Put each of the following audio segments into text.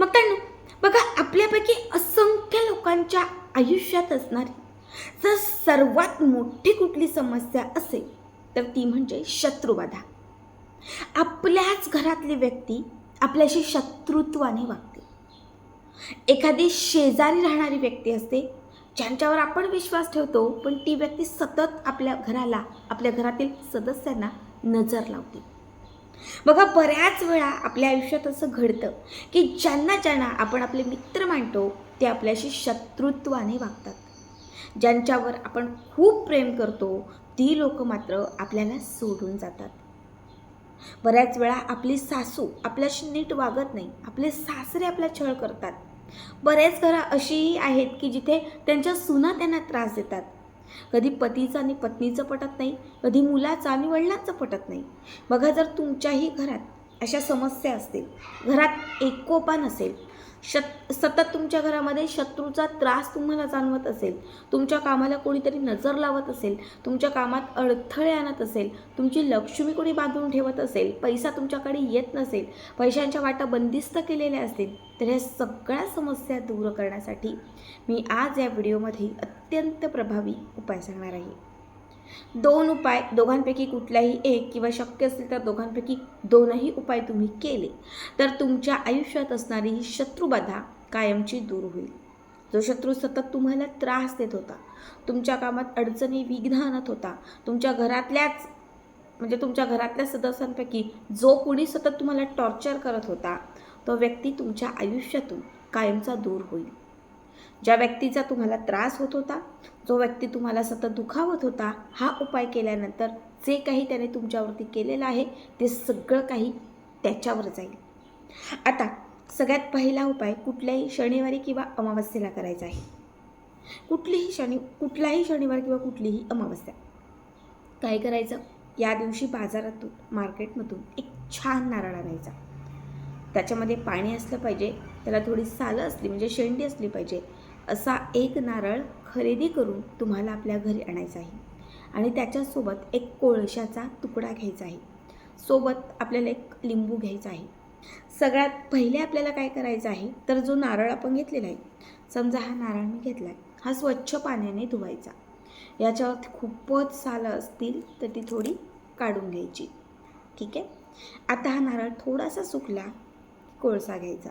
मग त्यांना बघा आपल्यापैकी असंख्य लोकांच्या आयुष्यात असणारी जर सर्वात मोठी कुठली समस्या असेल तर ती म्हणजे शत्रुबाधा आपल्याच घरातली व्यक्ती आपल्याशी शत्रुत्वाने वागते. एखादी शेजारी राहणारी व्यक्ती असते ज्यांच्यावर आपण विश्वास ठेवतो पण ती व्यक्ती सतत आपल्या घराला आपल्या घरातील सदस्यांना नजर लावते. बघा बऱ्याच वेळा आपल्या आयुष्यात असं घडतं की ज्यांना ज्यांना आपण आपले मित्र मानतो ते आपल्याशी शत्रुत्वाने वागतात. ज्यांच्यावर आपण खूप प्रेम करतो ती लोक मात्र आपल्याला सोडून जातात. बऱ्याच वेळा आपली सासू आपल्याशी नीट वागत नाही आपले सासरे आपला छळ करतात. बऱ्याच घरं अशीही आहेत की जिथे त्यांच्या सुना त्यांना त्रास देतात. कधी पतीचं आणि पत्नीचं पटत नाही कधी मुलाचं आणि वडिलांचं पटत नाही. बघा जर तुमच्याही घरात अशा समस्या असतील घरात एकोपा नसेल शत सतत तुमच्या घरामध्ये शत्रूचा त्रास तुम्हाला जाणवत असेल तुमच्या कामाला कोणीतरी नजर लावत असेल तुमच्या कामात अडथळे आणत असेल तुमची लक्ष्मी कोणी बांधून ठेवत असेल पैसा तुमच्याकडे येत नसेल पैशांच्या वाटा बंदिस्त केलेल्या असतील तर ह्या सगळ्या समस्या दूर करण्यासाठी मी आज या व्हिडिओमध्ये अत्यंत प्रभावी उपाय सांगणार आहे. दोन उपाय दोघांपैकी कुठलाही एक किंवा शक्य असेल तर दोघांपैकी दोनही उपाय तुम्ही केले. तर तुमच्या आयुष्यात असणारी ही शत्रुबाधा कायमची दूर होईल. जो शत्रू सतत तुम्हाला त्रास देत होता तुमच्या कामात अडचणी विघ्न आणत होता तुमच्या घरातल्याच म्हणजे तुमच्या घरातल्या सदस्यांपैकी जो कोणी सतत तुम्हाला टॉर्चर करत होता तो व्यक्ती तुमच्या आयुष्यातून कायमचा दूर होईल. ज्या व्यक्तीचा तुम्हाला त्रास होत होता जो व्यक्ती तुम्हाला सतत दुखावत होता हा उपाय केल्यानंतर जे काही त्याने तुमच्यावरती केलेलं आहे ते सगळं काही त्याच्यावर जाईल. आता सगळ्यात पहिला उपाय कुठल्याही शनिवारी किंवा अमावस्येला करायचा आहे. कुठलीही शनि कुठलाही शनिवार किंवा कुठलीही अमावस्या. काय करायचं? या दिवशी बाजारातून मार्केटमधून एक छान नारळ आणायचा. त्याच्यामध्ये पाणी असलं पाहिजे त्याला थोडी सालं असली म्हणजे शेंडी असली पाहिजे असा एक नारळ खरेदी करून तुम्हाला आपल्या घरी आणायचा आहे. आणि त्याच्यासोबत एक कोळशाचा तुकडा घ्यायचा आहे. सोबत आपल्याला एक लिंबू घ्यायचा आहे. सगळ्यात पहिले आपल्याला काय करायचं आहे तर जो नारळ आपण घेतलेला आहे समजा हा नारळ मी घेतला आहे हा स्वच्छ पाण्याने धुवायचा. याच्यावर खूपच सालं असतील तर ती थोडी काढून घ्यायची. ठीक आहे? आता हा नारळ थोडासा सुकला कोळसा घ्यायचा.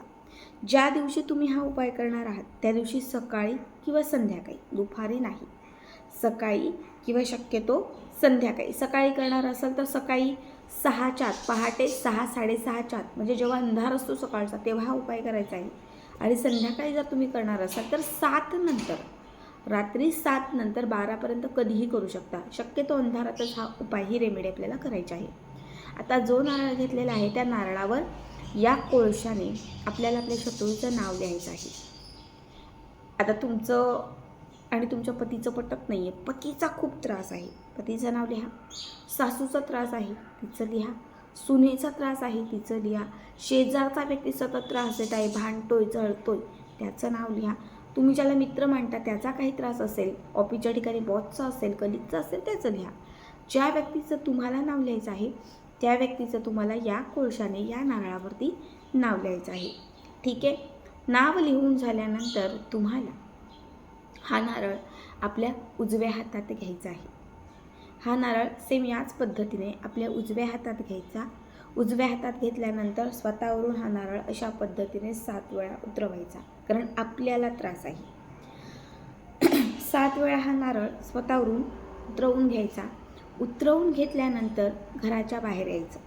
ज्या दिवशी तुम्ही हा उपाय करणार आहात त्या दिवशी सकाळी किंवा संध्याकाळी. दुपारी नाही. सकाळी किंवा शक्यतो संध्याकाळी. सकाळी करणार असाल तर सकाळी सहाच्या आत पहाटे सहा साडेसहाच्या आत म्हणजे जेव्हा अंधार असतो सकाळचा तेव्हा हा उपाय करायचा आहे. आणि संध्याकाळी जर तुम्ही करणार असाल तर सात नंतर रात्री सात नंतर बारापर्यंत कधीही करू शकता. शक्यतो अंधारातच हा उपाय ही रेमेडी आपल्याला करायची आहे. आता जो नारळ घेतलेला आहे त्या नारळावर या कोळशाने आपल्याला आपल्या शत्रूचं नाव लिहायचं आहे. आता तुमचं आणि तुमच्या पतीचं पटत नाही आहे पतीचा खूप त्रास आहे. पतीचं नाव लिहा. सासूचा त्रास आहे तिचं लिहा. सुनेचा त्रास आहे तिचं लिहा. शेजारचा व्यक्ती सतत त्रास देत आहे भांडतोय जळतोय त्याचं नाव लिहा. तुम्ही ज्याला मित्र मांडता त्याचा काही त्रास असेल ऑफिसच्या ठिकाणी बॉसचा असेल कलिकचा असेल त्याचं लिहा. ज्या व्यक्तीचं तुम्हाला नाव लिहायचं आहे त्या व्यक्तीचं तुम्हाला या कोळशाने या नारळावरती नाव लिहायचं आहे. ठीक आहे? नाव लिहून झाल्यानंतर तुम्हाला हा नारळ आपल्या उजव्या हातात घ्यायचा आहे. हा नारळ सेम याच पद्धतीने आपल्या उजव्या हातात घ्यायचा. उजव्या हातात घेतल्यानंतर स्वतःवरून हा नारळ अशा पद्धतीने सात वेळा उतरवायचा कारण आपल्याला त्रास आहे. सात वेळा हा नारळ स्वतःवरून उतरवून घ्यायचा. उतरवून घेतल्यानंतर घराच्या बाहेर यायचं.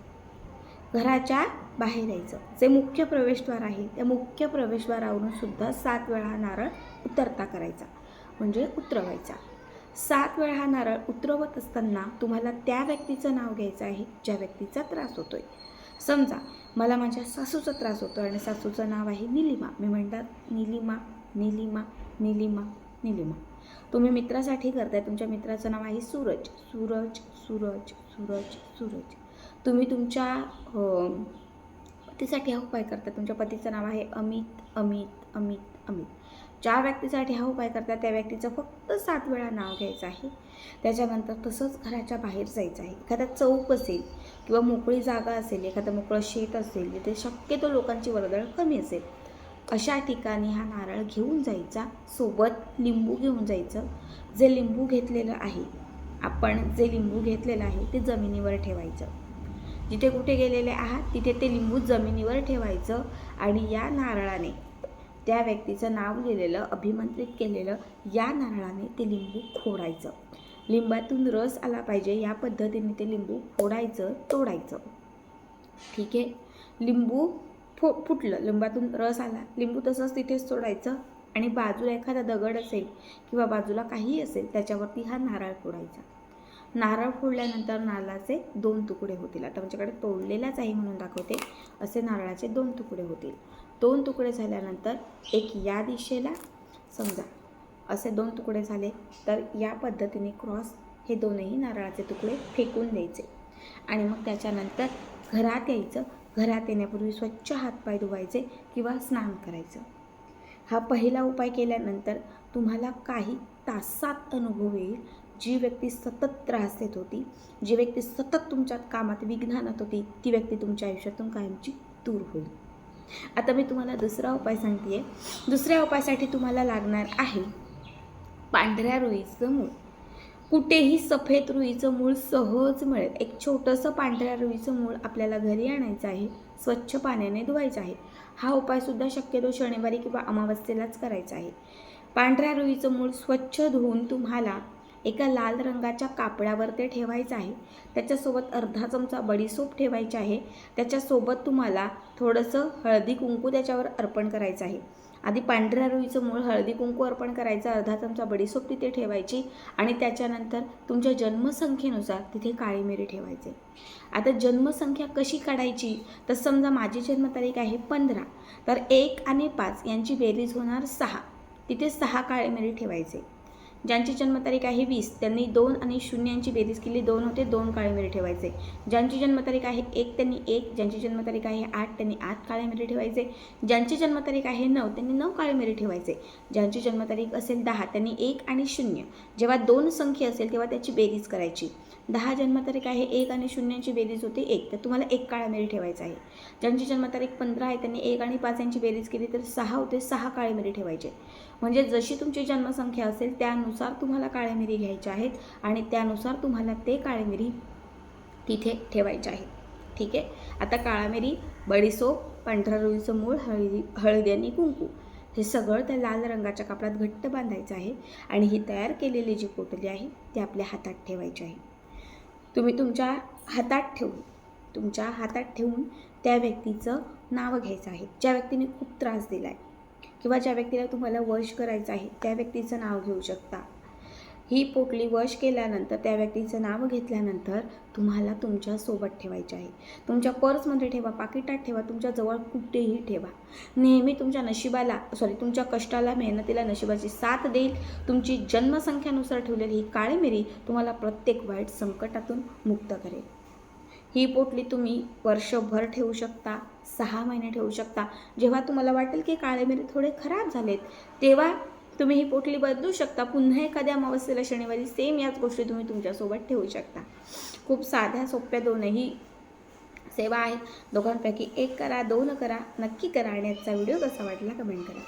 घराच्या बाहेर यायचं. जे मुख्य प्रवेशद्वार आहे त्या मुख्य प्रवेशद्वारावरून सुद्धा सात वेळा हा नारळ उतरता करायचा. म्हणजे उतरवायचा. सात वेळा हा नारळ उतरवत असताना तुम्हाला त्या व्यक्तीचं नाव घ्यायचं आहे ज्या व्यक्तीचा त्रास होतोय. समजा मला माझ्या सासूचा त्रास होतो आणि सासूचं नाव आहे निलिमा. मी म्हणतात निलिमा निलिमा निलिमा निलिमा. तुम्ही मित्रासाठी करताय. तुमच्या मित्राचं नाव आहे सूरज. सूरज सूरज सूरज सूरज. तुम्ही तुमच्या हो, पतीसाठी हा उपाय करता तुमच्या पतीचं नाव आहे अमित अमित अमित अमित. ज्या व्यक्तीसाठी हा उपाय करता त्या व्यक्तीचं फक्त सात वेळा नाव घ्यायचं आहे. त्याच्यानंतर तसंच घराच्या बाहेर जायचं आहे. एखादा चौक असेल किंवा मोकळी जागा असेल एखादं मोकळं शेत असेल तिथे शक्यतो लोकांची वर्दळ कमी असेल. अशा ठिकाणी हा नारळ घेऊन जायचा? सोबत लिंबू घेऊन जायचं. जे लिंबू घेतलेलं आहे आपण जे लिंबू घेतलेलं आहे ते जमिनीवर ठेवायचं. जिथे कुठे गेलेले आहात तिथे ते लिंबू जमिनीवर ठेवायचं आणि या नारळाने त्या व्यक्तीचं नाव लिहिलेलं अभिमंत्रित केलेलं या नारळाने ते लिंबू फोडायचं. लिंबातून रस आला पाहिजे या पद्धतीने ते लिंबू फोडायचं तोडायचं. ठीक आहे? लिंबू फो फुटलं. लिंबातून रस आला. लिंबू तसंच तिथेच सोडायचं आणि बाजूला एखादा दगड असेल किंवा बाजूला काही असेल त्याच्यावरती हा नारळ फोडायचा. नारळ फोडल्यानंतर नारळाचे दोन तुकडे होतील. आता आमच्याकडे तोडलेलाच आहे म्हणून दाखवते. असे नारळाचे दोन तुकडे होतील. दोन तुकडे झाल्यानंतर एक या दिशेला समजा असे दोन तुकडे झाले तर या पद्धतीने क्रॉस हे दोनही नारळाचे तुकडे फेकून द्यायचे. आणि मग त्याच्यानंतर घरात यायचं. घरात येण्यापूर्वी स्वच्छ हातपाय धुवायचे किंवा स्नान करायचं. हा पहिला उपाय केल्यानंतर तुम्हाला काही तासात अनुभव येईल. जी व्यक्ती सतत त्रास देत होती जी व्यक्ती सतत तुमच्या कामात विघ्न आणत होती ती व्यक्ती तुमच्या आयुष्यातून कायमची दूर होईल. आता मी तुम्हाला दुसरा उपाय सांगते दुसऱ्या उपायासाठी तुम्हाला लागणार आहे पांढऱ्या रुईचं मूळ. कुठेही सफेद रुईचं मूळ सहज मिळेल. एक छोटंसं पांढऱ्या रुईचं मूळ आपल्याला घरी आणायचं आहे स्वच्छ पाण्याने धुवायचं आहे. हा उपायसुद्धा शक्यतो शनिवारी किंवा अमावस्येलाच करायचा आहे. पांढऱ्या रुईचं मूळ स्वच्छ धुवून तुम्हाला एका लाल रंगाच्या कापडावर ते ठेवायचं आहे. त्याच्यासोबत अर्धा चमचा बडीसोप ठेवायची आहे. त्याच्यासोबत तुम्हाला थोडंसं हळदी कुंकू त्याच्यावर अर्पण करायचं आहे. आधी पांढऱ्या रुईचं मूळ हळदी कुंकू अर्पण करायचं अर्धा चमचा बडीसोप तिथे ठेवायची आणि त्याच्यानंतर तुमच्या जन्मसंख्येनुसार तिथे काळी मिरी ठेवायचे. आता जन्मसंख्या कशी काढायची? तर समजा माझी जन्मतारीख आहे पंधरा तर एक आणि पाच यांची बेरीज होणार सहा. तिथे सहा काळे मिरी ठेवायचे. ज्यांची जन्मतारीख आहे वीस त्यांनी दोन आणि शून्यांची बेरीज केली. दोन होते दोन काळे मिरी ठेवायचे. ज्यांची जन्मतारीख आहे एक त्यांनी एक. ज्यांची जन्मतारीख आहे आठ त्यांनी आठ काळे मिरी ठेवायचे. ज्यांची जन्मतारीख आहे नऊ त्यांनी नऊ काळमिरी ठेवायचे. ज्यांची जन्मतारीख असेल दहा त्यांनी एक आणि शून्य. जेव्हा दोन संख्या असेल तेव्हा त्याची बेरीज करायची. दहा जन्मतारीख आहे एक आणि शून्यांची बेरीज होती एक. तर तुम्हाला एक काळामेरी ठेवायचा आहे. ज्यांची जन्मतारीख पंधरा आहे त्यांनी एक आणि पाच यांची बेरीज केली तर सहा होते सहा काळेमेरी ठेवायचे. म्हणजे जशी तुमची जन्मसंख्या असेल त्यानुसार तुम्हाला काळे मिरी घ्यायच्या आहेत आणि त्यानुसार तुम्हाला ते काळेमिरी तिथे ठेवायचे आहेत. ठीक आहे? आता काळामिरी बडीसोप पांढरा रुईचं मूळ हळदी हळदी आणि कुंकू. हे सगळं त्या लाल रंगाच्या कापडात घट्ट बांधायचं आहे आणि ही तयार केलेली जी पोटली आहे ती आपल्या हातात ठेवायची आहे. तुम्ही तुमच्या हातात ठेवून तुमच्या हातात ठेवून त्या व्यक्तीचं नाव घ्यायचं आहे. ज्या व्यक्तीने खूप त्रास दिला आहे किंवा ज्या व्यक्तीला तुम्हाला वश करायचं आहे त्या व्यक्तीचं नाव घेऊ शकता. ही पोटली वश केल्यानंतर त्या व्यक्तीचं नाव घेतल्यानंतर तुम्हाला तुमच्यासोबत ठेवायचे आहे. तुमच्या पर्समध्ये ठेवा पाकिटात ठेवा तुमच्या जवळ कुठेही ठेवा. नेहमी तुमच्या नशिबाला सॉरी तुमच्या कष्टाला मेहनतीला नशिबाची साथ देईल. तुमची जन्मसंख्यानुसार ठेवलेली ही काळी मिरी तुम्हाला प्रत्येक वाईट संकटातून मुक्त करेल. ही पोटली तुम्ही वर्षभर ठेवू शकता सहा महिने ठेवू शकता. जेव्हा तुम्हाला वाटेल की काळे मिरी थोडे खराब झालेत तेव्हा तुम्ही ही पोटली बदलू शकता. पुन्हा एखाद्या अमावस्येला शनिवारी सेम याच गोष्टी तुम्ही तुमच्यासोबत ठेवू शकता. खूप साध्या सोप्या दोनही सेवा आहेत. दोघांपैकी एक करा दोन करा. नक्की करा आणि आजचा व्हिडिओ कसा वाटला कमेंट करा.